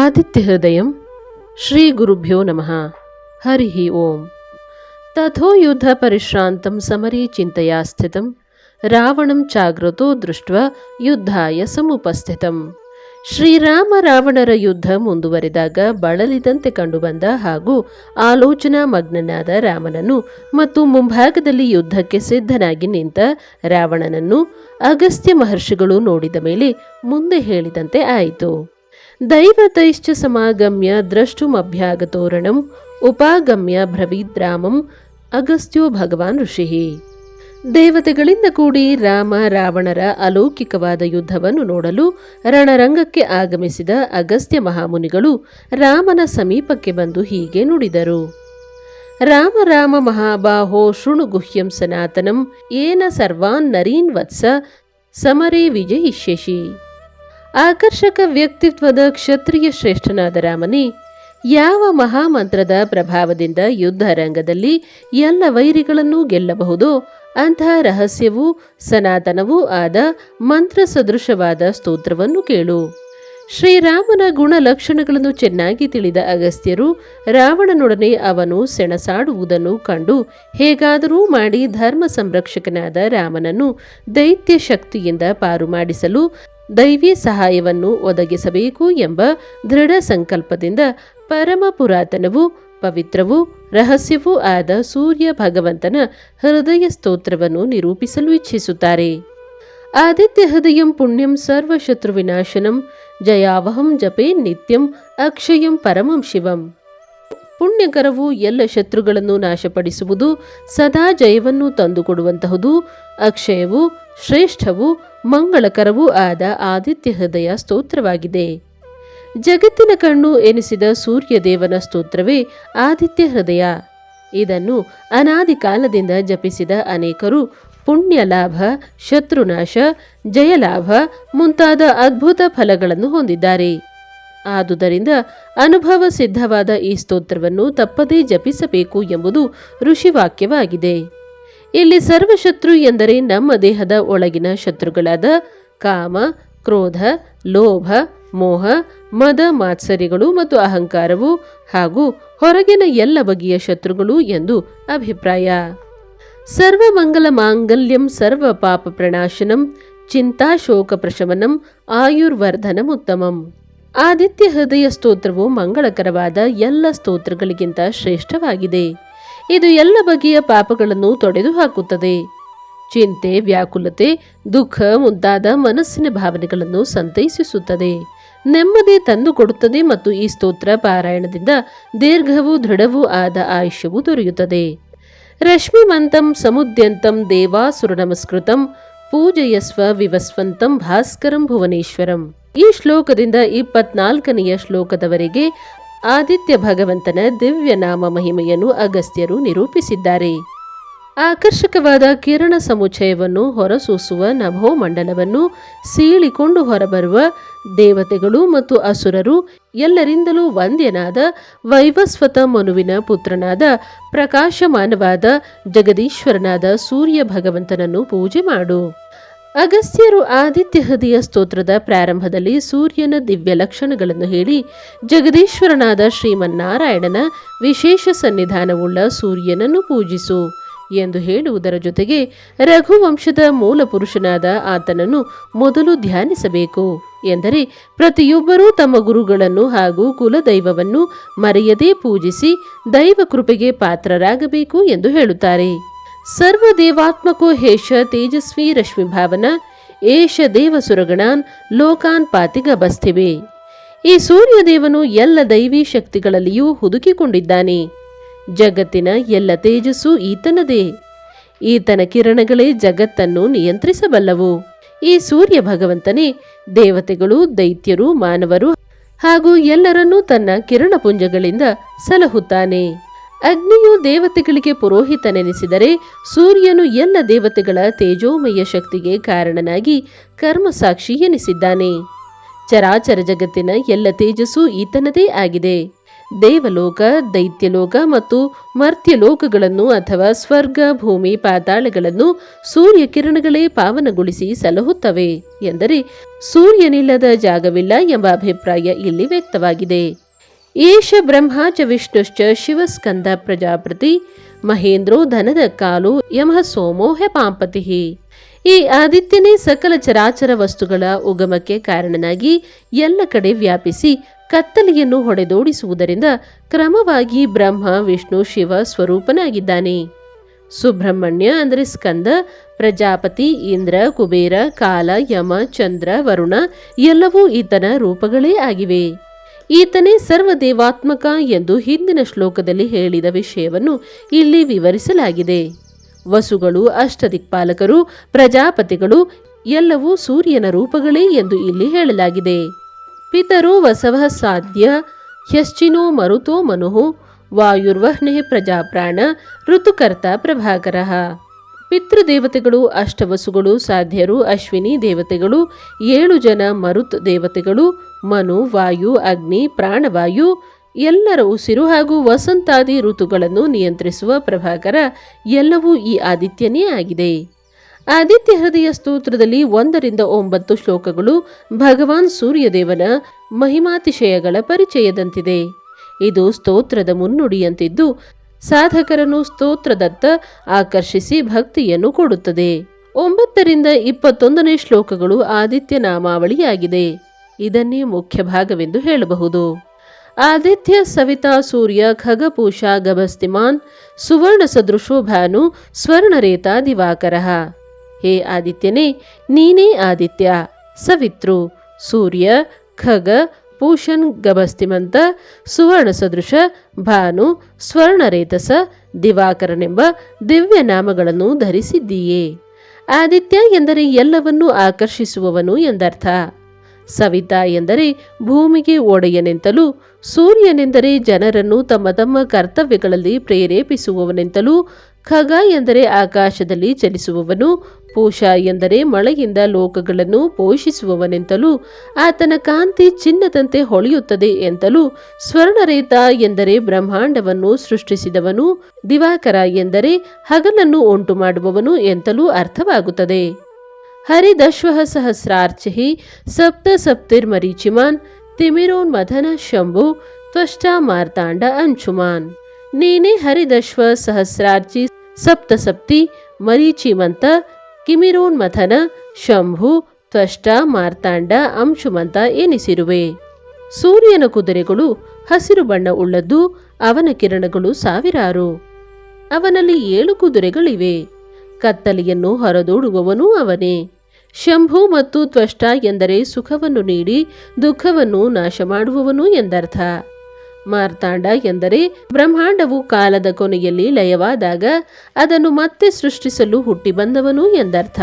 ಆದಿತ್ಯ ಹೃದಯಂ ಶ್ರೀ ಗುರುಭ್ಯೋ ನಮಃ. ಹರಿಹಿ ಓಂ. ತಥೋ ಯುದ್ಧ ಪರಿಶ್ರಾಂತಂ ಸಮರಿ ಚಿಂತೆಯ ಸ್ಥಿತಂ. ರಾವಣಂ ಜಾಗೃತೋ ದೃಷ್ಟ ಯುದ್ಧಾಯ ಸಮುಪಸ್ಥಿತಂ. ಶ್ರೀರಾಮ ರಾವಣರ ಯುದ್ಧ ಮುಂದುವರಿದಾಗ ಬಳಲಿದಂತೆ ಕಂಡುಬಂದ ಹಾಗೂ ಆಲೋಚನಾ ಮಗ್ನನಾದ ರಾಮನನ್ನು ಮತ್ತು ಮುಂಭಾಗದಲ್ಲಿ ಯುದ್ಧಕ್ಕೆ ಸಿದ್ಧನಾಗಿ ನಿಂತ ರಾವಣನನ್ನು ಅಗಸ್ತ್ಯ ಮಹರ್ಷಿಗಳು ನೋಡಿದ ಮೇಲೆ ಮುಂದೆ ಹೇಳಿದಂತೆ ಆಯಿತು. ದೈವತೈಶ್ಚ ಸಮಾಗಮ್ಯ ದ್ರಷ್ಟುಮಭ್ಯಾಗತೋರಣಂ ಉಪಾಗಮ್ಯ ಬ್ರವೀದ್ರಾಮಂ ಅಗಸ್ತ್ಯೋ ಭಗವಾನ್ ಋಷಿ. ದೇವತೆಗಳಿಂದ ಕೂಡಿ ರಾಮ, ರಾವಣರ ಅಲೌಕಿಕವಾದ ಯುದ್ಧವನ್ನು ನೋಡಲು ರಣರಂಗಕ್ಕೆ ಆಗಮಿಸಿದ ಅಗಸ್ತ್ಯ ಮಹಾಮುನಿಗಳು ರಾಮನ ಸಮೀಪಕ್ಕೆ ಬಂದು ಹೀಗೆ ನುಡಿದರು. ರಾಮ ರಾಮ ಮಹಾಬಾಹೋ ಶೃಣು ಗುಹ್ಯಂ ಸನಾತನಂ ಏನ ಸರ್ವಾನ್ ನರೀನ್ ವತ್ಸ ಸಮರೇ ವಿಜಯಿಷ್ಯಸಿ ಆಕರ್ಷಕ ವ್ಯಕ್ತಿತ್ವದ ಕ್ಷತ್ರಿಯ ಶ್ರೇಷ್ಠನಾದ ರಾಮನೇ, ಯಾವ ಮಹಾಮಂತ್ರದ ಪ್ರಭಾವದಿಂದ ಯುದ್ಧ ರಂಗದಲ್ಲಿ ಎಲ್ಲ ವೈರಿಗಳನ್ನು ಗೆಲ್ಲಬಹುದೋ ಅಂತಹ ರಹಸ್ಯವೂ ಸನಾತನವೂ ಆದ ಮಂತ್ರ ಸದೃಶವಾದ ಸ್ತೋತ್ರವನ್ನು ಕೇಳು. ಶ್ರೀರಾಮನ ಗುಣಲಕ್ಷಣಗಳನ್ನು ಚೆನ್ನಾಗಿ ತಿಳಿದ ಅಗಸ್ತ್ಯರು ರಾವಣನೊಡನೆ ಅವನು ಸೆಣಸಾಡುವುದನ್ನು ಕಂಡು ಹೇಗಾದರೂ ಮಾಡಿ ಧರ್ಮ ಸಂರಕ್ಷಕನಾದ ರಾಮನನ್ನು ದೈತ್ಯ ಶಕ್ತಿಯಿಂದ ಪಾರು ಮಾಡಿಸಲು ದೈವಿ ಸಹಾಯವನ್ನು ಒದಗಿಸಬೇಕು ಎಂಬ ದೃಢ ಸಂಕಲ್ಪದಿಂದ ಪರಮ ಪುರಾತನವೂ ಪವಿತ್ರವೂ ರಹಸ್ಯವೂ ಆದ ಸೂರ್ಯ ಭಗವಂತನ ಹೃದಯ ಸ್ತೋತ್ರವನ್ನು ನಿರೂಪಿಸಲು ಇಚ್ಛಿಸುತ್ತಾರೆ. ಆದಿತ್ಯ ಹೃದಯಂ ಪುಣ್ಯಂ ಸರ್ವಶತ್ರು ವಿನಾಶನಂ, ಜಯಾವಹಂ ಜಪೇ ನಿತ್ಯಂ ಅಕ್ಷಯಂ ಪರಮಂ ಶಿವಂ. ಪುಣ್ಯಕರವು ಎಲ್ಲ ಶತ್ರುಗಳನ್ನು ನಾಶಪಡಿಸುವುದು ಸದಾ ಜಯವನ್ನು ತಂದುಕೊಡುವಂತಹುದು, ಅಕ್ಷಯವೂ ಶ್ರೇಷ್ಠವೂ ಮಂಗಳಕರವೂ ಆದ ಆದಿತ್ಯ ಹೃದಯ ಸ್ತೋತ್ರವಾಗಿದೆ. ಜಗತ್ತಿನ ಕಣ್ಣು ಎನಿಸಿದ ಸೂರ್ಯದೇವನ ಸ್ತೋತ್ರವೇ ಆದಿತ್ಯ ಹೃದಯ. ಇದನ್ನು ಅನಾದಿ ಕಾಲದಿಂದ ಜಪಿಸಿದ ಅನೇಕರು ಪುಣ್ಯ ಲಾಭ ಶತ್ರುನಾಶ ಜಯಲಾಭ ಮುಂತಾದ ಅದ್ಭುತ ಫಲಗಳನ್ನು ಹೊಂದಿದ್ದಾರೆ. ಆದುದರಿಂದ ಅನುಭವ ಸಿದ್ಧವಾದ ಈ ಸ್ತೋತ್ರವನ್ನು ತಪ್ಪದೇ ಜಪಿಸಬೇಕು ಎಂಬುದು ಋಷಿವಾಕ್ಯವಾಗಿದೆ. ಇಲ್ಲಿ ಸರ್ವಶತ್ರು ಎಂದರೆ ನಮ್ಮ ದೇಹದ ಒಳಗಿನ ಶತ್ರುಗಳಾದ ಕಾಮ, ಕ್ರೋಧ, ಲೋಭ, ಮೋಹ, ಮದ, ಮಾತ್ಸರ್ಯಗಳು ಮತ್ತು ಅಹಂಕಾರವು ಹಾಗೂ ಹೊರಗಿನ ಎಲ್ಲ ಬಗೆಯ ಶತ್ರುಗಳು ಎಂದು ಅಭಿಪ್ರಾಯ. ಸರ್ವಮಂಗಲ ಮಾಂಗಲ್ಯಂ, ಸರ್ವ ಪಾಪ ಪ್ರಣಾಶನಂ, ಚಿಂತಾ ಶೋಕ ಪ್ರಶಮನಂ, ಆಯುರ್ವರ್ಧನಂ ಉತ್ತಮಂ. ಆದಿತ್ಯ ಹೃದಯ ಸ್ತೋತ್ರವು ಮಂಗಳಕರವಾದ ಎಲ್ಲ ಸ್ತೋತ್ರಗಳಿಗಿಂತ ಶ್ರೇಷ್ಠವಾಗಿದೆ. ಇದು ಎಲ್ಲ ಬಗೆಯ ಪಾಪಗಳನ್ನು ತೊಡೆದು ಹಾಕುತ್ತದೆ. ಚಿಂತೆ, ವ್ಯಾಕುಲತೆ, ದುಃಖ ಮುಂತಾದ ಮನಸ್ಸಿನ ಭಾವನೆಗಳನ್ನು ಸಂತೈಸಿಸುತ್ತದೆ. ನೆಮ್ಮದಿ ತಂದುಕೊಡುತ್ತದೆ ಮತ್ತು ಈ ಸ್ತೋತ್ರ ಪಾರಾಯಣದಿಂದ ದೀರ್ಘವೂ ದೃಢವೂ ಆದ ಆಯುಷ್ಯವು ದೊರೆಯುತ್ತದೆ. ರಶ್ಮಿಮಂತಂ ಸಮುದ್ಯಂತಂ ದೇವಾಸುರ ನಮಸ್ಕೃತಂ ಪೂಜಯಸ್ವ ವಿವಸ್ವಂತಂ ಭಾಸ್ಕರಂ ಭುವನೇಶ್ವರಂ. ಈ ಶ್ಲೋಕದಿಂದ ಇಪ್ಪತ್ನಾಲ್ಕನೆಯ ಶ್ಲೋಕದವರೆಗೆ ಆದಿತ್ಯ ಭಗವಂತನ ದಿವ್ಯ ನಾಮ ಮಹಿಮೆಯನ್ನು ಅಗಸ್ತ್ಯರು ನಿರೂಪಿಸಿದ್ದಾರೆ. ಆಕರ್ಷಕವಾದ ಕಿರಣ ಸಮುಚ್ಚಯವನ್ನು ಹೊರಸೂಸುವ ನಭೋಮಂಡಲವನ್ನು ಸೀಳಿಕೊಂಡು ಹೊರಬರುವ ದೇವತೆಗಳು ಮತ್ತು ಅಸುರರು ಎಲ್ಲರಿಂದಲೂ ವಂದ್ಯನಾದ ವೈವಸ್ವತ ಮನುವಿನ ಪುತ್ರನಾದ ಪ್ರಕಾಶಮಾನವಾದ ಜಗದೀಶ್ವರನಾದ ಸೂರ್ಯ ಭಗವಂತನನ್ನು ಪೂಜೆ ಮಾಡು. ಅಗಸ್ತ್ಯರು ಆದಿತ್ಯ ಹೃದಯ ಸ್ತೋತ್ರದ ಪ್ರಾರಂಭದಲ್ಲಿ ಸೂರ್ಯನ ದಿವ್ಯ ಲಕ್ಷಣಗಳನ್ನು ಹೇಳಿ, ಜಗದೀಶ್ವರನಾದ ಶ್ರೀಮನ್ನಾರಾಯಣನ ವಿಶೇಷ ಸನ್ನಿಧಾನವುಳ್ಳ ಸೂರ್ಯನನ್ನು ಪೂಜಿಸು ಎಂದು ಹೇಳುವುದರ ಜೊತೆಗೆ ರಘುವಂಶದ ಮೂಲ ಪುರುಷನಾದ ಆತನನ್ನು ಮೊದಲು ಧ್ಯಾನಿಸಬೇಕು ಎಂದರೆ ಪ್ರತಿಯೊಬ್ಬರೂ ತಮ್ಮ ಗುರುಗಳನ್ನು ಹಾಗೂ ಕುಲದೈವವನ್ನು ಮರೆಯದೇ ಪೂಜಿಸಿ ದೈವ ಕೃಪೆಗೆ ಪಾತ್ರರಾಗಬೇಕು ಎಂದು ಹೇಳುತ್ತಾರೆ. ಸರ್ವ ದೇವಾತ್ಮಕೋ ಹೇಷ ತೇಜಸ್ವಿ ರಶ್ಮಿ ಭಾವನ, ಏಷ ದೇವಸುರಗಣಾನ್ ಲೋಕಾನ್ ಪಾತಿಗಬಸ್ತಿವೆ ಈ ಸೂರ್ಯದೇವನು ಎಲ್ಲ ದೈವಿ ಶಕ್ತಿಗಳಲ್ಲಿಯೂ ಹುದುಕಿಕೊಂಡಿದ್ದಾನೆ. ಜಗತ್ತಿನ ಎಲ್ಲ ತೇಜಸ್ಸು ಈತನದೇ. ಈತನ ಕಿರಣಗಳೇ ಜಗತ್ತನ್ನು ನಿಯಂತ್ರಿಸಬಲ್ಲವು. ಈ ಸೂರ್ಯ ಭಗವಂತನೇ ದೇವತೆಗಳು, ದೈತ್ಯರು, ಮಾನವರು ಹಾಗೂ ಎಲ್ಲರನ್ನೂ ತನ್ನ ಕಿರಣಪುಂಜಗಳಿಂದ ಸಲಹುತ್ತಾನೆ. ಅಗ್ನಿಯು ದೇವತೆಗಳಿಗೆ ಪುರೋಹಿತನೆನಿಸಿದರೆ ಸೂರ್ಯನು ಎಲ್ಲ ದೇವತೆಗಳ ತೇಜೋಮಯ ಶಕ್ತಿಗೆ ಕಾರಣನಾಗಿ ಕರ್ಮಸಾಕ್ಷಿ ಎನಿಸಿದ್ದಾನೆ. ಚರಾಚರ ಜಗತ್ತಿನ ಎಲ್ಲ ತೇಜಸ್ಸು ಈತನದೇ ಆಗಿದೆ. ದೇವಲೋಕ, ದೈತ್ಯಲೋಕ ಮತ್ತು ಮರ್ತ್ಯಲೋಕಗಳನ್ನು ಅಥವಾ ಸ್ವರ್ಗ, ಭೂಮಿ, ಪಾತಾಳಗಳನ್ನು ಸೂರ್ಯ ಕಿರಣಗಳೇ ಪಾವನಗೊಳಿಸಿ ಸಲಹುತ್ತವೆ ಎಂದರೆ ಸೂರ್ಯನಿಲ್ಲದ ಜಾಗವಿಲ್ಲ ಎಂಬ ಅಭಿಪ್ರಾಯ ಇಲ್ಲಿ ವ್ಯಕ್ತವಾಗಿದೆ. ಏಷ ಬ್ರಹ್ಮ ಚ ವಿಷ್ಣುಶ್ಚ ಶಿವಸ್ಕಂದ ಪ್ರಜಾಪತಿ ಮಹೇಂದ್ರೋ ಧನದ ಕಾಲು ಯಮಃ ಸೋಮೋ ಹೆಪಾಂಪತಿ ಈ ಆದಿತ್ಯನೇ ಸಕಲ ಚರಾಚರ ವಸ್ತುಗಳ ಉಗಮಕ್ಕೆ ಕಾರಣನಾಗಿ ಎಲ್ಲ ಕಡೆ ವ್ಯಾಪಿಸಿ ಕತ್ತಲೆಯನ್ನು ಹೊಡೆದೋಡಿಸುವುದರಿಂದ ಕ್ರಮವಾಗಿ ಬ್ರಹ್ಮ, ವಿಷ್ಣು, ಶಿವ ಸ್ವರೂಪನಾಗಿದ್ದಾನೆ. ಸುಬ್ರಹ್ಮಣ್ಯ ಅಂದರೆ ಸ್ಕಂದ, ಪ್ರಜಾಪತಿ, ಇಂದ್ರ, ಕುಬೇರ, ಕಾಲ, ಯಮ, ಚಂದ್ರ, ವರುಣ ಎಲ್ಲವೂ ಈತನ ರೂಪಗಳೇ ಆಗಿವೆ. ಈತನೇ ಸರ್ವದೇವಾತ್ಮಕ ಎಂದು ಹಿಂದಿನ ಶ್ಲೋಕದಲ್ಲಿ ಹೇಳಿದ ವಿಷಯವನ್ನು ಇಲ್ಲಿ ವಿವರಿಸಲಾಗಿದೆ. ವಸುಗಳು, ಅಷ್ಟದಿಕ್ಪಾಲಕರು, ಪ್ರಜಾಪತಿಗಳು, ಎಲ್ಲವೂ ಸೂರ್ಯನ ರೂಪಗಳೇ ಎಂದು ಇಲ್ಲಿ ಹೇಳಲಾಗಿದೆ. ಪಿತರು ವಸವ ಸಾಧ್ಯ, ಹ್ಯಶ್ಚಿನೋ ಮರುತೋ ಮನುಹು, ವಾಯುರ್ವಹ್ನೆ ಪ್ರಜಾಪ್ರಾಣ, ಋತುಕರ್ತ ಪ್ರಭಾಕರ. ಪಿತೃದೇವತೆಗಳು, ಅಷ್ಟವಸುಗಳು, ಸಾಧ್ಯರು, ಅಶ್ವಿನಿ ದೇವತೆಗಳು, ಏಳು ಜನ ಮರುತ್ ದೇವತೆಗಳು ಮನು, ವಾಯು, ಅಗ್ನಿ ಪ್ರಾಣವಾಯು ಎಲ್ಲರ ಉಸಿರು ಹಾಗೂ ವಸಂತಾದಿ ಋತುಗಳನ್ನು ನಿಯಂತ್ರಿಸುವ ಪ್ರಭಾಕರ ಎಲ್ಲವೂ ಈ ಆದಿತ್ಯನೇ ಆಗಿದೆ. ಆದಿತ್ಯ ಹೃದಯ ಸ್ತೋತ್ರದಲ್ಲಿ ಒಂದರಿಂದ ಒಂಬತ್ತು ಶ್ಲೋಕಗಳು ಭಗವಾನ್ ಸೂರ್ಯದೇವನ ಮಹಿಮಾತಿಶಯಗಳ ಪರಿಚಯದಂತಿದೆ. ಇದು ಸ್ತೋತ್ರದ ಮುನ್ನುಡಿಯಂತಿದ್ದು, ಸಾಧಕರನ್ನು ಸ್ತೋತ್ರದತ್ತ ಆಕರ್ಷಿಸಿ ಭಕ್ತಿಯನ್ನು ಕೊಡುತ್ತದೆ. ಒಂಬತ್ತರಿಂದ ಇಪ್ಪತ್ತೊಂದನೇ ಶ್ಲೋಕಗಳು ಆದಿತ್ಯ ನಾಮಾವಳಿಯಾಗಿದೆ. ಇದನ್ನೇ ಮುಖ್ಯ ಭಾಗವೆಂದು ಹೇಳಬಹುದು. ಆದಿತ್ಯ ಸವಿತಾ ಸೂರ್ಯ ಖಗಪೂಷ ಗಭಸ್ತಿಮಾನ್ ಸುವರ್ಣ ಸದೃಶೋ ಭಾನು ಸ್ವರ್ಣರೇತ ದಿವಾಕರ. ಹೇ ಆದಿತ್ಯನೇ, ನೀನೇ ಆದಿತ್ಯ. ಸವಿತೃ ಸೂರ್ಯ, ಖಗ, ಪೂಷನ್, ಗಭಸ್ತಿಮಂತ, ಸುವರ್ಣ ಸದೃಶ, ಭಾನು, ಸ್ವರ್ಣರೇತಸ, ದಿವಾಕರನೆಂಬ ದಿವ್ಯ ನಾಮಗಳನ್ನು ಧರಿಸಿದ್ದೀಯೇ. ಆದಿತ್ಯ ಎಂದರೆ ಎಲ್ಲವನ್ನೂ ಆಕರ್ಷಿಸುವವನು ಎಂದರ್ಥ. ಸವಿತಾ ಎಂದರೆ ಭೂಮಿಗೆ ಒಡೆಯನೆಂತಲೂ ಸೂರ್ಯನೆಂದರೆ ಜನರನ್ನು ತಮ್ಮ ತಮ್ಮ ಕರ್ತವ್ಯಗಳಲ್ಲಿ ಪ್ರೇರೇಪಿಸುವವನೆಂತಲೂ, ಖಗ ಎಂದರೆ ಆಕಾಶದಲ್ಲಿ ಚಲಿಸುವವನು, ಪೂಷ ಎಂದರೆ ಮಳೆಯಿಂದ ಲೋಕಗಳನ್ನು ಪೋಷಿಸುವವನೆಂತಲೂ, ಆತನ ಕಾಂತಿ ಚಿನ್ನದಂತೆ ಹೊಳೆಯುತ್ತದೆ ಎಂತಲೂ, ಸ್ವರ್ಣರೇತ ಎಂದರೆ ಬ್ರಹ್ಮಾಂಡವನ್ನು ಸೃಷ್ಟಿಸಿದವನು, ದಿವಾಕರ ಎಂದರೆ ಹಗಲನ್ನು ಉಂಟು ಮಾಡುವವನು ಎಂತಲೂ ಅರ್ಥವಾಗುತ್ತದೆ. ಹರಿದಶ್ವ ಸಹಸ್ರಾರ್ಚಿ ಸಪ್ತ ಸಪ್ತಿರ್ಮರೀಚಿಮಾನ್ ತಿಮಿರೋನ್ಮಥನ ಶಂಭು ತ್ವಷ್ಟ ಮಾರ್ತಾಂಡ ಅಂಶುಮಾನ್ ನೀನೇ ಹರಿದಶ್ವ ಸಹಸ್ರಾರ್ಚಿ ಸಪ್ತ ಸಪ್ತಿ ಮರೀಚಿಮಂತ ಕಿಮಿರೋನ್ಮಥನ ಶಂಭು ತ್ವಷ್ಟ ಮಾರ್ತಾಂಡ ಅಂಶುಮಂತ ಎನಿಸಿರುವೆ. ಸೂರ್ಯನ ಕುದುರೆಗಳು ಹಸಿರು ಬಣ್ಣ ಉಳ್ಳದ್ದು ಅವನ ಕಿರಣಗಳು ಸಾವಿರಾರು. ಅವನಲ್ಲಿ ಏಳು ಕುದುರೆಗಳಿವೆ. ಕತ್ತಲೆಯನ್ನು ಹೊರದೂಡುವವನು ಅವನೇ. ಶಂಭು ಮತ್ತು ತ್ವಷ್ಟ ಎಂದರೆ ಸುಖವನ್ನು ನೀಡಿ ದುಃಖವನ್ನು ನಾಶ ಮಾಡುವವನು ಎಂದರ್ಥ. ಮಾರ್ತಾಂಡ ಎಂದರೆ ಬ್ರಹ್ಮಾಂಡವು ಕಾಲದ ಕೊನೆಯಲ್ಲಿ ಲಯವಾದಾಗ ಅದನ್ನು ಮತ್ತೆ ಸೃಷ್ಟಿಸಲು ಹುಟ್ಟಿ ಬಂದವನು ಎಂದರ್ಥ.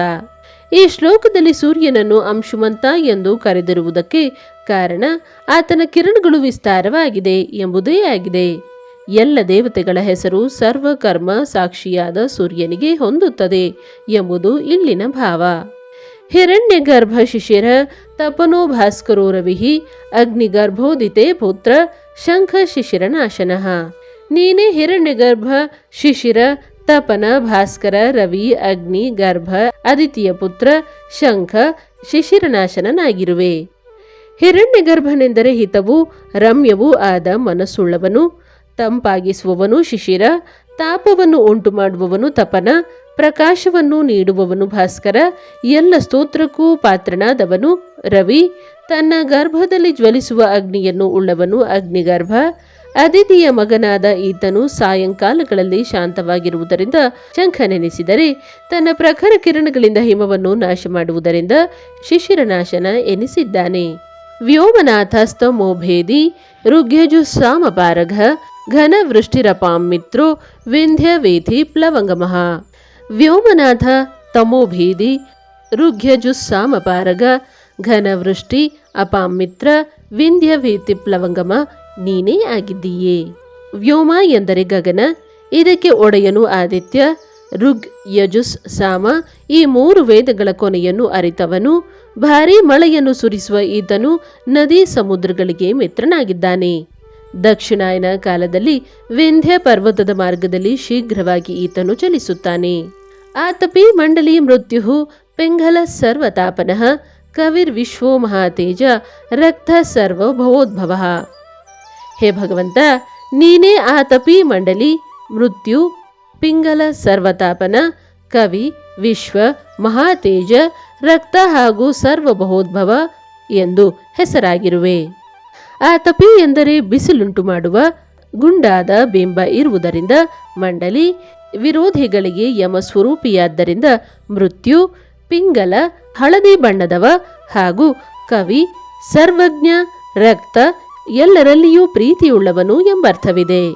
ಈ ಶ್ಲೋಕದಲ್ಲಿ ಸೂರ್ಯನನ್ನು ಅಂಶುಮಂತ ಎಂದು ಕರೆದಿರುವುದಕ್ಕೆ ಕಾರಣ ಆತನ ಕಿರಣಗಳು ವಿಸ್ತಾರವಾಗಿದೆ ಎಂಬುದೇ ಆಗಿದೆ. ಎಲ್ಲ ದೇವತೆಗಳ ಹೆಸರು ಸರ್ವಕರ್ಮ ಸಾಕ್ಷಿಯಾದ ಸೂರ್ಯನಿಗೆ ಹೊಂದುತ್ತದೆ ಎಂಬುದು ಇಲ್ಲಿನ ಭಾವ. ಹಿರಣ್ಯ ಗರ್ಭ ಶಿಶಿರ ತಪನೋ ಭಾಸ್ಕರೋ ರವಿಹಿ ಅಗ್ನಿಗರ್ಭೋದಿತೆ ಪುತ್ರ ಶಂಖ ಶಿಶಿರನಾಶನಃ ನೀನೇ ಹಿರಣ್ಯಗರ್ಭ ಶಿಶಿರ ತಪನ ಭಾಸ್ಕರ ರವಿ ಅಗ್ನಿ ಗರ್ಭ ಅದಿತಿಯ ಪುತ್ರ ಶಂಖ ಶಿಶಿರನಾಶನನಾಗಿರುವೆ ಹಿರಣ್ಯಗರ್ಭನೆಂದರೆ ಹಿತವು, ರಮ್ಯವೂ ಆದ ಮನಸ್ಸುಳ್ಳವನು ತಂಪಾಗಿಸುವವನು ಶಿಶಿರ, ತಾಪವನ್ನು ಉಂಟು ಮಾಡುವವನು ತಪನ, ಪ್ರಕಾಶವನ್ನು ನೀಡುವವನು ಭಾಸ್ಕರ, ಎಲ್ಲ ಸ್ತೋತ್ರಕ್ಕೂ ಪಾತ್ರನಾದವನು ರವಿ. ತನ್ನ ಗರ್ಭದಲ್ಲಿ ಜ್ವಲಿಸುವ ಅಗ್ನಿಯನ್ನು ಉಳ್ಳವನು ಅಗ್ನಿಗರ್ಭ. ಅದಿತಿಯ ಮಗನಾದ ಈತನು ಸಾಯಂಕಾಲಗಳಲ್ಲಿ ಶಾಂತವಾಗಿರುವುದರಿಂದ ಶಂಖನೆನಿಸಿದರೆ ತನ್ನ ಪ್ರಖರ ಕಿರಣಗಳಿಂದ ಹಿಮವನ್ನು ನಾಶ ಮಾಡುವುದರಿಂದ ಶಿಶಿರನಾಶನ ಎನಿಸಿದ್ದಾನೆ. ವ್ಯೋಮನಾಥ ಸ್ತಮೋಭೇದಿ ಋಗ್ಯಜುಸ್ಸಾಮಪಾರಘ ಘನ ವೃಷ್ಟಿರಪಾಂ ಮಿತ್ರೋ ವಿಂಧ್ಯವೇಧಿ ಪ್ಲವಂಗಮಃ. ವ್ಯೋಮನಾಥ ತಮೋಭೇದಿ ಋಗ್ಯಜುಸ್ಸಾಮಪಾರಗ ಘನವೃಷ್ಟಿ ಅಪಾಂ ಮಿತ್ರ ವಿಂಧ್ಯವೇತಿ ಪ್ಲವಂಗಮ ನೀನೇ ಆಗಿದ್ದೀಯೇ. ವ್ಯೋಮ ಎಂದರೆ ಗಗನ ಇದಕ್ಕೆ ಒಡೆಯನು ಆದಿತ್ಯ ಋಗ್ ಯಜುಸ್ ಸಾಮ ಈ ಮೂರು ವೇದಗಳ ಕೊನೆಯನ್ನು ಅರಿತವನು ಭಾರೀ ಮಳೆಯನ್ನು ಸುರಿಸುವ ಈತನು ನದಿ ಸಮುದ್ರಗಳಿಗೆ ಮಿತ್ರನಾಗಿದ್ದಾನೆ. ದಕ್ಷಿಣಾಯನ ಕಾಲದಲ್ಲಿ ವಿಂಧ್ಯ ಪರ್ವತದ ಮಾರ್ಗದಲ್ಲಿ ಶೀಘ್ರವಾಗಿ ಈತನು ಚಲಿಸುತ್ತಾನೆ. ಆತಪಿ ಮಂಡಲಿ ಮೃತ್ಯು ಪಿಂಗಲ ಸರ್ವತಾಪನಃ ಕವಿರ್ ವಿಶ್ವೋ ಮಹಾತೇಜ ರಕ್ತ ಸರ್ವಭವೋದ್ಭವ ಹೇ ಭಗವಂತ, ನೀನೇ ಆತಪಿ ಮಂಡಲಿ, ಮೃತ್ಯು, ಪಿಂಗಲ ಸರ್ವತಾಪನ, ಕವಿ, ವಿಶ್ವ, ಮಹಾತೇಜ, ರಕ್ತ ಹಾಗೂ ಸರ್ವಭವೋದ್ಭವ ಎಂದು ಹೆಸರಾಗಿರುವೆ. ಆತಪಿ ಎಂದರೆ ಬಿಸಿಲುಂಟು ಮಾಡುವ ಗುಂಡಾದ ಬಿಂಬ ಇರುವುದರಿಂದ ಮಂಡಲಿ ವಿರೋಧಿಗಳಿಗೆ ಯಮ ಸ್ವರೂಪಿಯಾದ್ದರಿಂದ ಮೃತ್ಯು, ಪಿಂಗಲ, ಹಳದಿ ಬಣ್ಣದವ ಹಾಗೂ ಕವಿ, ಸರ್ವಜ್ಞ, ರಕ್ತ ಎಲ್ಲರಲ್ಲಿಯೂ ಪ್ರೀತಿಯುಳ್ಳವನು ಎಂಬರ್ಥವಿದೆ.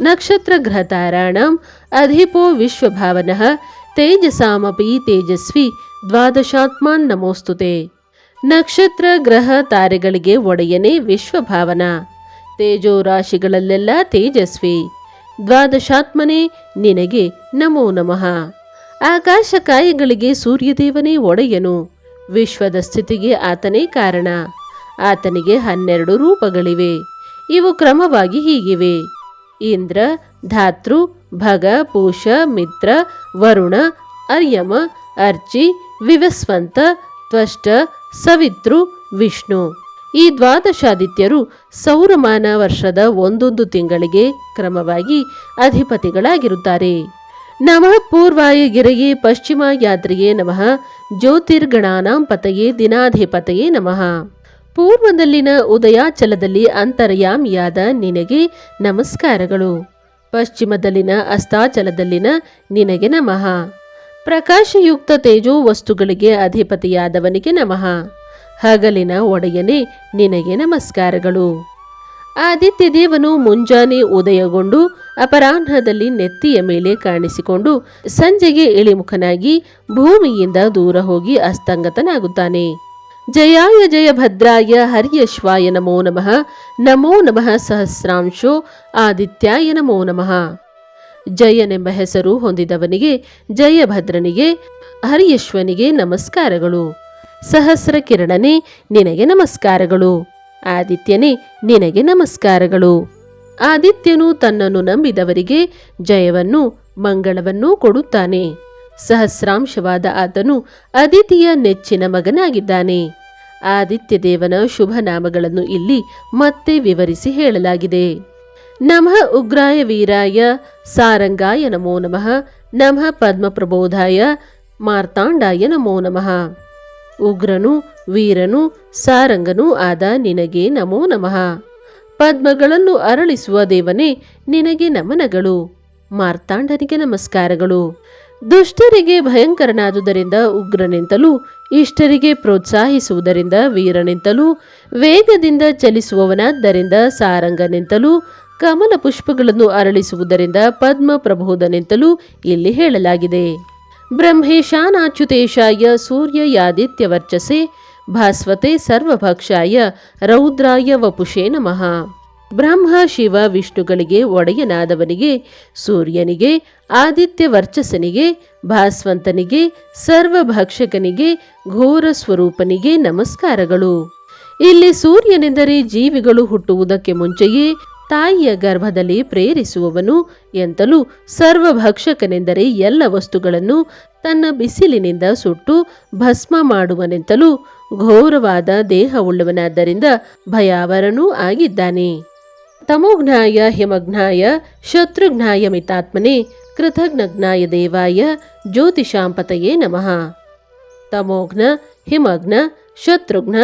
ನಕ್ಷತ್ರ ಗ್ರಹತಾರಾಣಂ ಅಧಿಪೋ ವಿಶ್ವಭಾವನಃ ತೇಜಸಾಮಪಿ ತೇಜಸ್ವಿ ದ್ವಾದಶಾತ್ಮಾನ್ ನಮೋಸ್ತುತೆ. ನಕ್ಷತ್ರ ಗ್ರಹ ತಾರೆಗಳಿಗೆ ಒಡೆಯನೇ ವಿಶ್ವಭಾವನ. ತೇಜೋ ರಾಶಿಗಳಲ್ಲೆಲ್ಲ ತೇಜಸ್ವಿ. ದ್ವಾದಶಾತ್ಮನೆ ನಿನಗೆ ನಮೋ ನಮಃ. ಆಕಾಶ ಕಾಯಗಳಿಗೆ ಸೂರ್ಯದೇವನೇ ಒಡೆಯನು. ವಿಶ್ವದ ಸ್ಥಿತಿಗೆ ಆತನೇ ಕಾರಣ. ಆತನಿಗೆ ಹನ್ನೆರಡು ರೂಪಗಳಿವೆ. ಇವು ಕ್ರಮವಾಗಿ ಹೀಗಿವೆ. ಇಂದ್ರ, ಧಾತೃ, ಭಗ, ಪೂಷ, ಮಿತ್ರ, ವರುಣ, ಅರ್ಯಮ, ಅರ್ಚಿ, ವಿವಸ್ವಂತ, ತ್ವಷ್ಟ ಸವಿತೃ ವಿಷ್ಣು. ಈ ದ್ವಾದಶಾದಿತ್ಯರು ಸೌರಮಾನ ವರ್ಷದ ಒಂದೊಂದು ತಿಂಗಳಿಗೆ ಕ್ರಮವಾಗಿ ಅಧಿಪತಿಗಳಾಗಿರುತ್ತಾರೆ. ನಮಃ ಪೂರ್ವಾಯ ಗಿರಯೇ ಪಶ್ಚಿಮ ಯಾತ್ರೆಯೇ ನಮಃ ಜ್ಯೋತಿರ್ಗಣಾನಾಂ ಪತಯೇ ದಿನಾಧಿಪತಯೇ ನಮಃ. ಪೂರ್ವದಲ್ಲಿನ ಉದಯಾಚಲದಲ್ಲಿ ಅಂತರ್ಯಾಮಿಯಾದ ನಿನಗೆ ನಮಸ್ಕಾರಗಳು. ಪಶ್ಚಿಮದಲ್ಲಿನ ಅಸ್ತಾಚಲದಲ್ಲಿನ ನಿನಗೆ ನಮಃ. ಪ್ರಕಾಶಯುಕ್ತ ತೇಜೋ ವಸ್ತುಗಳಿಗೆ ಅಧಿಪತಿಯಾದವನಿಗೆ ನಮಃ. ಹಗಲಿನ ಒಡೆಯನೆ ನಿನಗೆ ನಮಸ್ಕಾರಗಳು. ಆದಿತ್ಯ ದೇವನು ಮುಂಜಾನೆ ಉದಯಗೊಂಡು ಅಪರಾಹ್ನದಲ್ಲಿ ನೆತ್ತಿಯ ಮೇಲೆ ಕಾಣಿಸಿಕೊಂಡು ಸಂಜೆಗೆ ಇಳಿಮುಖನಾಗಿ ಭೂಮಿಯಿಂದ ದೂರ ಹೋಗಿ ಅಸ್ತಂಗತನಾಗುತ್ತಾನೆ. ಜಯಾಯ ಜಯ ಭದ್ರಾಯ ಹರ್ಯಶ್ವಾಯ ನಮೋ ನಮಃ. ನಮೋ ನಮಃ ಸಹಸ್ರಾಂಶೋ ಆದಿತ್ಯಾಯ ನಮೋ ನಮಃ. ಜಯನೆಂಬ ಹೆಸರು ಹೊಂದಿದವನಿಗೆ, ಜಯಭದ್ರನಿಗೆ, ಹರಿಯಶ್ವನಿಗೆ ನಮಸ್ಕಾರಗಳು. ಸಹಸ್ರ ಕಿರಣನೇ, ನಿನಗೆ ನಮಸ್ಕಾರಗಳು. ಆದಿತ್ಯನೇ, ನಿನಗೆ ನಮಸ್ಕಾರಗಳು. ಆದಿತ್ಯನು ತನ್ನನ್ನು ನಂಬಿದವರಿಗೆ ಜಯವನ್ನು, ಮಂಗಳವನ್ನೂ ಕೊಡುತ್ತಾನೆ. ಸಹಸ್ರಾಂಶವಾದ ಆತನು ಅದಿತಿಯ ನೆಚ್ಚಿನ ಮಗನಾಗಿದ್ದಾನೆ. ಆದಿತ್ಯ ದೇವನ ಶುಭನಾಮಗಳನ್ನು ಇಲ್ಲಿ ಮತ್ತೆ ವಿವರಿಸಿ ಹೇಳಲಾಗಿದೆ. ನಮಃ ಉಗ್ರಾಯ ವೀರಾಯ ಸಾರಂಗಾಯ ನಮೋ ನಮಃ ನಮಃ ಪದ್ಮಪ್ರಬೋಧಾಯ ಮಾರ್ತಾಂಡಾಯ ನಮೋ ನಮಃ. ಉಗ್ರನು, ವೀರನು, ಸಾರಂಗನೂ ಆದ ನಿನಗೆ ನಮೋ ನಮಃ. ಪದ್ಮಗಳನ್ನು ಅರಳಿಸುವ ದೇವನೇ ನಿನಗೆ ನಮನಗಳು. ಮಾರ್ತಾಂಡನಿಗೆ ನಮಸ್ಕಾರಗಳು. ದುಷ್ಟರಿಗೆ ಭಯಂಕರನಾದುದರಿಂದ ಉಗ್ರನಿಂತಲೂ, ಇಷ್ಟರಿಗೆ ಪ್ರೋತ್ಸಾಹಿಸುವುದರಿಂದ ವೀರನಿಂತಲೂ, ವೇಗದಿಂದ ಚಲಿಸುವವನಾದ್ದರಿಂದ ಸಾರಂಗನೆಂತಲೂ ಕಮಲ ಪುಷ್ಪಗಳನ್ನು ಅರಳಿಸುವುದರಿಂದ ಪದ್ಮ ಪ್ರಬೋಧನೆಂತಲೂ ಇಲ್ಲಿ ಹೇಳಲಾಗಿದೆ. ಬ್ರಹ್ಮೇಶಾನಾಚ್ಯುತೇಶಾಯ ಸೂರ್ಯ ಯಾದಿತ್ಯ ವರ್ಚಸೆ, ಭಾಸ್ವತೆ ಸರ್ವಭಕ್ಷಾಯ ರೌದ್ರಾಯ ವಪುಷೇ ನಮಃ. ಬ್ರಹ್ಮ, ಶಿವ, ವಿಷ್ಣುಗಳಿಗೆ ಒಡೆಯನಾದವನಿಗೆ, ಸೂರ್ಯನಿಗೆ, ಆದಿತ್ಯ ವರ್ಚಸನಿಗೆ, ಭಾಸ್ವಂತನಿಗೆ, ಸರ್ವಭಕ್ಷಕನಿಗೆ, ಘೋರ ಸ್ವರೂಪನಿಗೆ ನಮಸ್ಕಾರಗಳು. ಇಲ್ಲಿ ಸೂರ್ಯನೆಂದರೆ ಜೀವಿಗಳು ಹುಟ್ಟುವುದಕ್ಕೆ ಮುಂಚೆಯೇ ತಾಯಿಯ ಗರ್ಭದಲ್ಲಿ ಪ್ರೇರಿಸುವವನು ಎಂತಲೂ ಸರ್ವಭಕ್ಷಕನೆಂದರೆ ಎಲ್ಲ ವಸ್ತುಗಳನ್ನು ತನ್ನ ಬಿಸಿಲಿನಿಂದ ಸುಟ್ಟು ಭಸ್ಮ ಮಾಡುವನೆಂತಲೂ ಘೋರವಾದ ದೇಹವುಳ್ಳವನಾದ್ದರಿಂದ ಭಯಾವರನೂ ಆಗಿದ್ದಾನೆ. ತಮೋಘ್ನಾಯ ಹಿಮಘ್ನಾಯ ಶತ್ರುಘ್ನಾಯ ಮಿತಾತ್ಮನೆ ಕೃತಜ್ಞಜ್ಞಾಯ ದೇವಾಯ ಜ್ಯೋತಿಷಾಂಪತಯೇ ನಮಃ. ತಮೋಘ್ನ ಹಿಮಘ್ನ ಶತ್ರುಘ್ನ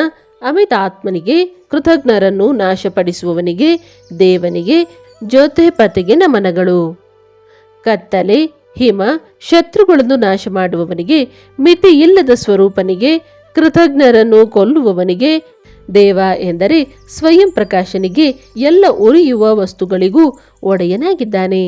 ಅಮಿತಾತ್ಮನಿಗೆ ಕೃತಜ್ಞರನ್ನು ನಾಶಪಡಿಸುವವನಿಗೆ, ದೇವನಿಗೆ ಜ್ಯೋತಿಪತಿಗೆ ನಮನಗಳು. ಕತ್ತಲೆ, ಹಿಮ, ಶತ್ರುಗಳನ್ನು ನಾಶ ಮಾಡುವವನಿಗೆ ಮಿತಿಯಿಲ್ಲದ ಸ್ವರೂಪನಿಗೆ ಕೃತಜ್ಞರನ್ನು ಕೊಲ್ಲುವವನಿಗೆ, ದೇವ ಎಂದರೆ ಸ್ವಯಂ ಪ್ರಕಾಶನಿಗೆ ಎಲ್ಲ ಉರಿಯುವ ವಸ್ತುಗಳಿಗೂ ಒಡೆಯನಾಗಿದ್ದಾನೆ.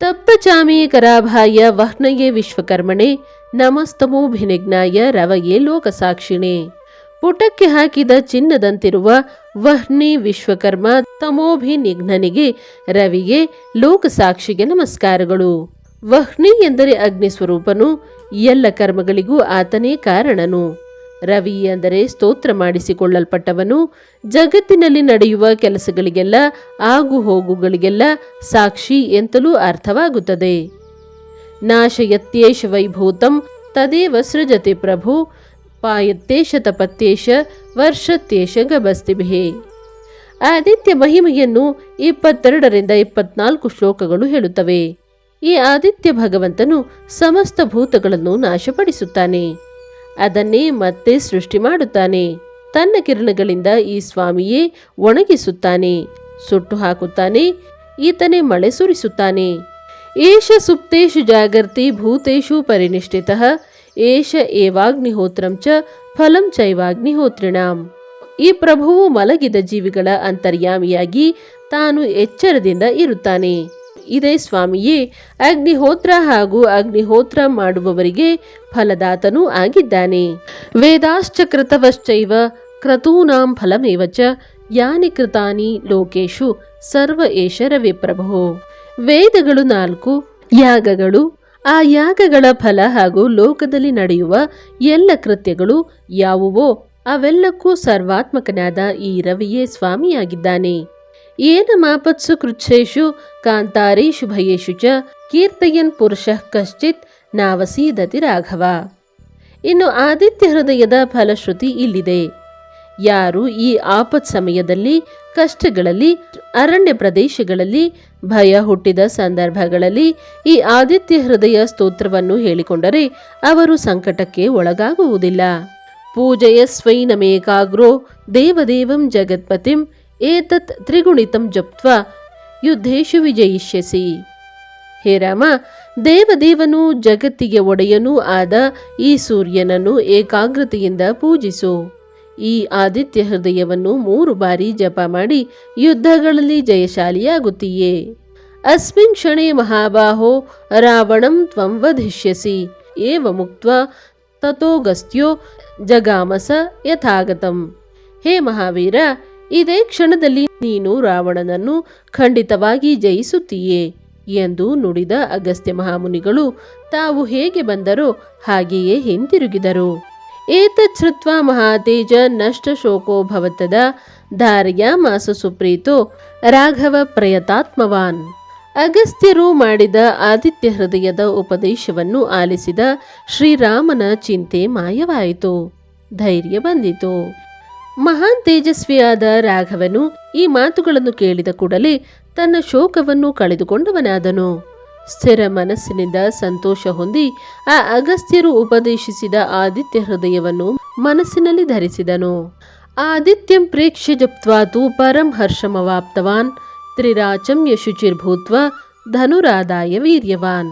ತಪ್ತಚಾಮಿ ಕರಾಭಾಯ ವಹ್ನಯೇ ವಿಶ್ವಕರ್ಮಣೆ ನಮಸ್ತಮೋಭಿನಿಜ್ಞಾಯ ರವಯೇ ಲೋಕಸಾಕ್ಷಿಣೆ. ಪುಟಕ್ಕೆ ಹಾಕಿದ ಚಿನ್ನದಂತಿರುವ ವಹ್ನಿ ವಿಶ್ವಕರ್ಮ ತಮೋಭಿನಿಘ್ನನಿಗೆ ರವಿಗೆ ಲೋಕಸಾಕ್ಷಿಗೆ ನಮಸ್ಕಾರಗಳು. ವಹ್ನಿ ಎಂದರೆ ಅಗ್ನಿ ಸ್ವರೂಪನು, ಎಲ್ಲ ಕರ್ಮಗಳಿಗೂ ಆತನೇ ಕಾರಣನು. ರವಿ ಎಂದರೆ ಸ್ತೋತ್ರ ಮಾಡಿಸಿಕೊಳ್ಳಲ್ಪಟ್ಟವನು, ಜಗತ್ತಿನಲ್ಲಿ ನಡೆಯುವ ಕೆಲಸಗಳಿಗೆಲ್ಲ ಆಗು ಹೋಗುಗಳಿಗೆಲ್ಲ ಸಾಕ್ಷಿ ಎಂತಲೂ ಅರ್ಥವಾಗುತ್ತದೆ. ನಾಶಯತ್ಯೇಷ ವೈಭೂತಂ, ತದೇವ ಸೃಜತೆ ಪ್ರಭು ಪಾಯತ್ತೇಶ ತಪತ್ತೇಶ ವರ್ಷತ್ತೇಶ ಗಬಸ್ತಿಭೆ ಆದಿತ್ಯ ಮಹಿಮೆಯನ್ನು ಇಪ್ಪತ್ತೆರಡರಿಂದ ಇಪ್ಪತ್ನಾಲ್ಕು ಶ್ಲೋಕಗಳು ಹೇಳುತ್ತವೆ. ಈ ಆದಿತ್ಯ ಭಗವಂತನು ಸಮಸ್ತ ಭೂತಗಳನ್ನು ನಾಶಪಡಿಸುತ್ತಾನೆ. ಅದನ್ನೇ ಮತ್ತೆ ಸೃಷ್ಟಿ ಮಾಡುತ್ತಾನೆ. ತನ್ನ ಕಿರಣಗಳಿಂದ ಈ ಸ್ವಾಮಿಯೇ ಒಣಗಿಸುತ್ತಾನೆ. ಸುಟ್ಟು ಹಾಕುತ್ತಾನೆ. ಈತನೇ ಮಳೆ ಸುರಿಸುತ್ತಾನೆ. ಏಷ ಸುಪ್ತೇಶು ಜಾಗರ್ತಿ ಭೂತೇಶು ಪರಿನಿಷ್ಠಿತಃ ಏಷ ಏವಾಗ್ನಿಹೋತ್ರಂ ಚ ಫಲಂ ಚೈವಾಗ್ನಿಹೋತ್ರಿಣಾಂ. ಈ ಪ್ರಭುವು ಮಲಗಿದ ಜೀವಿಗಳ ಅಂತರ್ಯಾಮಿಯಾಗಿ ತಾನು ಎಚ್ಚರದಿಂದ ಇರುತ್ತಾನೆ. ಇದೇ ಸ್ವಾಮಿಯೇ, ಅಗ್ನಿಹೋತ್ರ ಹಾಗೂ ಅಗ್ನಿಹೋತ್ರ ಮಾಡುವವರಿಗೆ ಫಲದಾತನೂ ಆಗಿದ್ದಾನೆ. ವೇದಾಶ್ಚ ಕೃತವಶ್ಚೈವ ಕ್ರತೂನಾಂ ಫಲಮೇವ ಚ ಯಾನಿ ಕೃತಾನಿ ಲೋಕೇಶು ಸರ್ವ ಏಷ ರವಿಪ್ರಭು ವೇದಗಳು ನಾಲ್ಕು, ಯಾಗಗಳು ಆ ಯಾಗಗಳ ಫಲ ಹಾಗೂ ಲೋಕದಲ್ಲಿ ನಡೆಯುವ ಎಲ್ಲ ಕೃತ್ಯಗಳು ಯಾವುವೋ ಅವೆಲ್ಲಕ್ಕೂ ಸರ್ವಾತ್ಮಕನಾದ ಈ ರವಿಯೇ ಸ್ವಾಮಿಯಾಗಿದ್ದಾನೆ. ಏನ ಮಾಪತ್ಸು ಕೃಚ್ಛೇಷು ಕಾಂತಾರೇಷು ಭಯೇಶು ಚ ಕೀರ್ತಯನ್ ಪುರುಷಃ ಕಶ್ಚಿತ್ ನಾವಸೀದತಿ ರಾಘವ. ಇನ್ನು ಆದಿತ್ಯ ಹೃದಯದ ಫಲಶ್ರುತಿ ಇಲ್ಲಿದೆ. ಯಾರು ಈ ಆಪತ್ ಸಮಯದಲ್ಲಿ ಕಷ್ಟಗಳಲ್ಲಿ ಅರಣ್ಯ ಪ್ರದೇಶಗಳಲ್ಲಿ ಭಯ ಹುಟ್ಟಿದ ಸಂದರ್ಭಗಳಲ್ಲಿ ಈ ಆದಿತ್ಯ ಹೃದಯ ಸ್ತೋತ್ರವನ್ನು ಹೇಳಿಕೊಂಡರೆ ಅವರು ಸಂಕಟಕ್ಕೆ ಒಳಗಾಗುವುದಿಲ್ಲ. ಪೂಜೆಯ ಸ್ವೈನಮೇಕಾಗ್ರೋ ದೇವದೇವಂ ಜಗತ್ಪತಿಂ ಏತತ್ ತ್ರಿಗುಣಿತಂ ಜಪ್ತ್ವ ಯುದ್ಧೇಶು ವಿಜಯಿಷ್ಯಸಿ. ಹೇ ರಾಮ, ದೇವದೇವನು ಜಗತ್ತಿಗೆ ಒಡೆಯನೂ ಆದ ಈ ಸೂರ್ಯನನ್ನು ಏಕಾಗ್ರತೆಯಿಂದ ಪೂಜಿಸು. ಈ ಆದಿತ್ಯ ಹೃದಯವನ್ನು ಮೂರು ಬಾರಿ ಜಪ ಮಾಡಿ ಯುದ್ಧಗಳಲ್ಲಿ ಜಯಶಾಲಿಯಾಗುತ್ತೀಯೇ. ಅಸ್ಮಿನ್ ಕ್ಷಣೆ ಮಹಾಬಾಹೋ, ರಾವಣಂ ತ್ವಂ ವಧಿಷ್ಯಸಿ. ಏವ ಮುಕ್ತ್ವ ತಥೋಗಸ್ತ್ಯೋ ಜಗಾಮಸ ಯಥಾಗತಂ. ಹೇ ಮಹಾವೀರ, ಇದೇ ಕ್ಷಣದಲ್ಲಿ ನೀನು ರಾವಣನನ್ನು ಖಂಡಿತವಾಗಿ ಜಯಿಸುತ್ತೀಯೇ ಎಂದು ನುಡಿದ ಅಗಸ್ತ್ಯ ಮಹಾಮುನಿಗಳು ತಾವು ಹೇಗೆ ಬಂದರೋ ಹಾಗೆಯೇ ಹಿಂತಿರುಗಿದರು. ಏತಚ್ಛ್ರುತ್ವ ಮಹಾತೇಜ ನಷ್ಟ ಶೋಕೋ ಭವತದ ಧಾರಯಾಮಾಸ ಸುಪ್ರೀತು ರಾಘವ ಪ್ರಯತಾತ್ಮವಾನ್. ಅಗಸ್ತ್ಯರು ಮಾಡಿದ ಆದಿತ್ಯ ಹೃದಯದ ಉಪದೇಶವನ್ನು ಆಲಿಸಿದ ಶ್ರೀರಾಮನ ಚಿಂತೆ ಮಾಯವಾಯಿತು. ಧೈರ್ಯ ಬಂದಿತು. ಮಹಾನ್ ತೇಜಸ್ವಿಯಾದ ರಾಘವನು ಈ ಮಾತುಗಳನ್ನು ಕೇಳಿದ ಕೂಡಲೇ ತನ್ನ ಶೋಕವನ್ನು ಕಳೆದುಕೊಂಡವನಾದನು. ಸ್ಥಿರ ಮನಸ್ಸಿನಿಂದ ಸಂತೋಷ ಹೊಂದಿ ಆ ಅಗಸ್ತ್ಯರು ಉಪದೇಶಿಸಿದ ಆದಿತ್ಯ ಹೃದಯವನ್ನು ಮನಸ್ಸಿನಲ್ಲಿ ಧರಿಸಿದನು. ಆದಿತ್ಯಂ ಪ್ರೇಕ್ಷ್ಯ ಜಪ್ತ್ವಾತು ಪರಂ ಹರ್ಷಮವಾಪ್ತವಾನ್ ತ್ರಿರಾಚಮ್ಯ ಶುಚಿರ್ಭೂತ್ವ ಧನುರಾದಾಯ ವೀರ್ಯವಾನ್.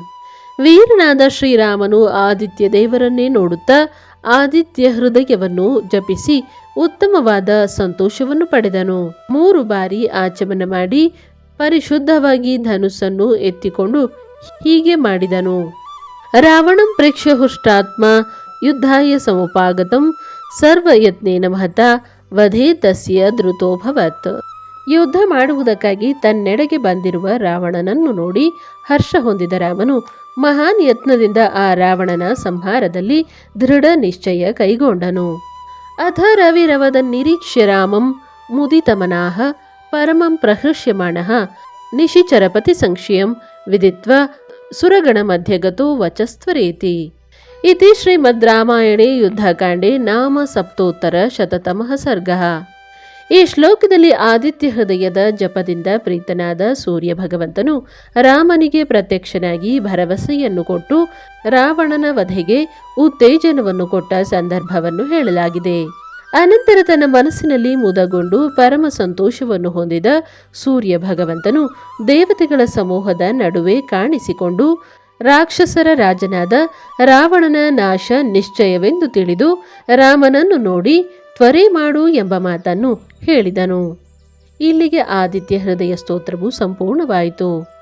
ವೀರನಾದ ಶ್ರೀರಾಮನು ಆದಿತ್ಯ ದೇವರನ್ನೇ ನೋಡುತ್ತಾ ಆದಿತ್ಯ ಹೃದಯವನ್ನು ಜಪಿಸಿ ಉತ್ತಮವಾದ ಸಂತೋಷವನ್ನು ಪಡೆದನು. ಮೂರು ಬಾರಿ ಆಚಮನ ಮಾಡಿ ಪರಿಶುದ್ಧವಾಗಿ ಧನುಸ್ಸನ್ನು ಎತ್ತಿಕೊಂಡು ಹೀಗೆ ಮಾಡಿದನು. ರಾವಣಂ ಹುಷ್ಟಾತ್ಮ, ಯುದ್ಧಾಯ ಸಮುಪಾಗತಂ ಸರ್ವಯತ್ನೇನ ಮಹತ, ವಧೇ ತಸ್ಯ ಧೃತೋಭವತ್ ಯುದ್ಧ ಮಾಡುವುದಕ್ಕಾಗಿ ತನ್ನೆಡೆಗೆ ಬಂದಿರುವ ರಾವಣನನ್ನು ನೋಡಿ ಹರ್ಷ ಹೊಂದಿದ ರಾಮನು ಮಹಾನ್ ಯತ್ನದಿಂದ ಆ ರಾವಣನ ಸಂಹಾರದಲ್ಲಿ ದೃಢ ನಿಶ್ಚಯ ಕೈಗೊಂಡನು. ಅಥ ರವಿರವದ ನಿರೀಕ್ಷೆ ರಾಮಂ ಮುದಿತಮನಾಹ ಪರಮಂ ಪ್ರಹೃಷ್ಯಮಾಣಃ ನಿಶಿಚರಪತಿ ಸಂಕ್ಷಿಯಂ ವಿದಿತ್ವ ಸುರಗಣ ಮಧ್ಯಗತೋ ವಚಸ್ತ್ವರೇತಿ. ಇತಿ ಶ್ರೀಮದ್ ರಾಮಾಯಣೆ ಯುದ್ಧಕಾಂಡೆ ನಾಮ ಸಪ್ತೋತ್ತರ ಶತತಮಃ ಸರ್ಗಃ. ಈ ಶ್ಲೋಕದಲ್ಲಿ ಆದಿತ್ಯ ಹೃದಯದ ಜಪದಿಂದ ಪ್ರೀತನಾದ ಸೂರ್ಯ ಭಗವಂತನು ರಾಮನಿಗೆ ಪ್ರತ್ಯಕ್ಷನಾಗಿ ಭರವಸೆಯನ್ನು ಕೊಟ್ಟು ರಾವಣನ ವಧೆಗೆ ಉತ್ತೇಜನವನ್ನು ಕೊಟ್ಟ ಸಂದರ್ಭವನ್ನು ಹೇಳಲಾಗಿದೆ. ಅನಂತರ ತನ್ನ ಮನಸ್ಸಿನಲ್ಲಿ ಮುದಗೊಂಡು ಪರಮ ಸಂತೋಷವನ್ನು ಹೊಂದಿದ ಸೂರ್ಯ ಭಗವಂತನು ದೇವತೆಗಳ ಸಮೂಹದ ನಡುವೆ ಕಾಣಿಸಿಕೊಂಡು ರಾಕ್ಷಸರ ರಾಜನಾದ ರಾವಣನ ನಾಶ ನಿಶ್ಚಯವೆಂದು ತಿಳಿದು ರಾಮನನ್ನು ನೋಡಿ, ತ್ವರೆ ಮಾಡು ಎಂಬ ಮಾತನ್ನು ಹೇಳಿದನು. ಇಲ್ಲಿಗೆ ಆದಿತ್ಯ ಹೃದಯ ಸ್ತೋತ್ರವು ಸಂಪೂರ್ಣವಾಯಿತು.